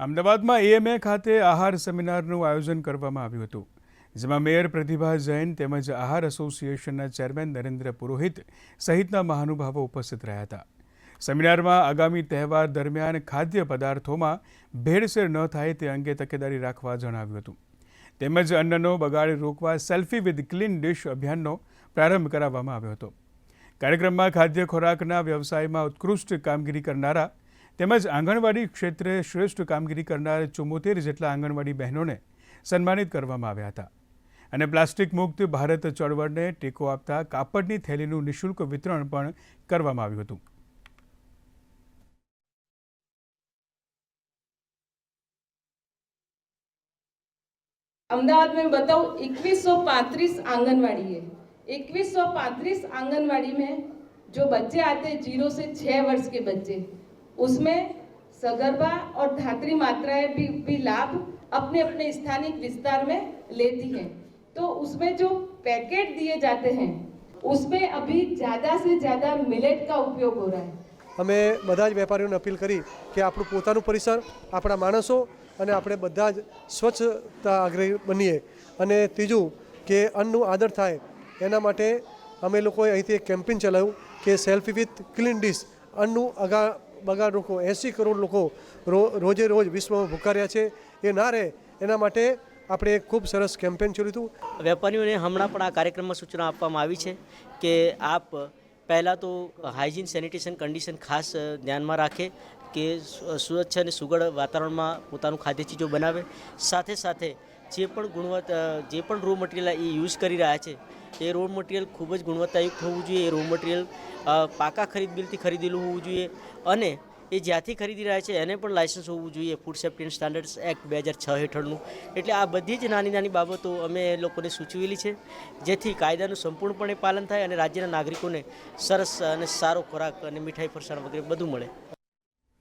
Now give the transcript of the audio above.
અમદાવાદમાં એએમએ ખાતે આહાર સેમિનારનું આયોજન કરવામાં આવ્યું હતું, જેમાં મેયર પ્રતિભા જૈન તેમજ આહાર એસોસિએશનના ચેરમેન નરેન્દ્ર પુરોહિત સહિતના મહાનુભાવો ઉપસ્થિત રહ્યા હતા. સેમિનારમાં આગામી તહેવાર દરમિયાન ખાદ્ય પદાર્થોમાં ભેળસેળ ન થાય તે અંગે તકેદારી રાખવા જણાવ્યું હતું. તેમજ અન્નનો બગાડ રોકવા સેલ્ફી વિથ ક્લીન ડિશ અભિયાનનો પ્રારંભ કરાવવામાં આવ્યો હતો. કાર્યક્રમમાં ખાદ્ય ખોરાકના વ્યવસાયમાં ઉત્કૃષ્ટ કામગીરી કરનારા તેમજ આંગણવાડી ક્ષેત્રે શ્રેષ્ઠ કામગીરી કરનાર ચુમ્મોતેર જેટલા આંગણવાડી બહેનોને સન્માનિત કરવામાં આવ્યા હતા અને પ્લાસ્ટિક મુક્ત ભારત ચળવળને ટેકો આપતા કાપડની થેલીનું નિઃશુલ્ક વિતરણ પણ કરવામાં આવ્યું હતું अहमदाबाद में बताऊँ इक्कीस सौ पैंतीस आंगनवाड़ी है इक्कीस सौ पैंतीस आंगनवाड़ी में जो बच्चे आते हैं जीरो से छः वर्ष के बच्चे उसमें सगर्भा और धात्री मात्राएं भी, भी लाभ अपने अपने स्थानिक विस्तार में लेती हैं तो उसमें जो पैकेट दिए जाते हैं उसमें अभी ज़्यादा से ज़्यादा मिलेट का उपयोग हो रहा है અમે બધા જ વેપારીઓને અપીલ કરી કે આપણું પોતાનું પરિસર આપણા માણસો અને આપણે બધા જ સ્વચ્છતા આગ્રહી બનીએ અને ત્રીજું કે અન્નનું આદર થાય એના માટે અમે લોકોએ અહીંથી એક કેમ્પેન ચલાવ્યું કે સેલ્ફી વિથ ક્લીન ડીશ અન્નનું અગા બગાડ લોકો, એંસી કરોડ લોકો રોજે રોજ વિશ્વમાં ભૂખા છે. એ ના રહે, એના માટે આપણે એક ખૂબ સરસ કેમ્પેન ચલ્યું હતું. વેપારીઓને હમણાં પણ આ કાર્યક્રમમાં સૂચના આપવામાં આવી છે કે આપ પહેલાં તો હાઇજીન, સેનિટેશન કન્ડિશન ખાસ ધ્યાનમાં રાખે કે સ્વ- સ્વચ્છ અને સુગડ વાતાવરણમાં પોતાનું ખાદ્ય ચીજો બનાવે. સાથે સાથે જે પણ ગુણવત્તા જે પણ રો મટીરિયલ એ યુઝ કરી રહ્યા છે, એ રો મટીરિયલ ખૂબ જ ગુણવત્તાયુક્ત હોવું જોઈએ. એ રો મટીરિયલ પાકા ખરીદ બિલથી ખરીદેલું હોવું જોઈએ અને એ જ્યાંથી ખરીદી રહ્યા છે, એને પણ લાયસન્સ હોવું જોઈએ food safety and standards act બે હજાર છ હેઠળનું. એટલે આ બધી જ નાની નાની બાબતો અમે લોકોને સૂચવેલી છે, જેથી કાયદાનું સંપૂર્ણપણે પાલન થાય અને રાજ્યના નાગરિકોને સરસ અને સારો ખોરાક અને મીઠાઈ ફરસાણ વગેરે બધું મળે.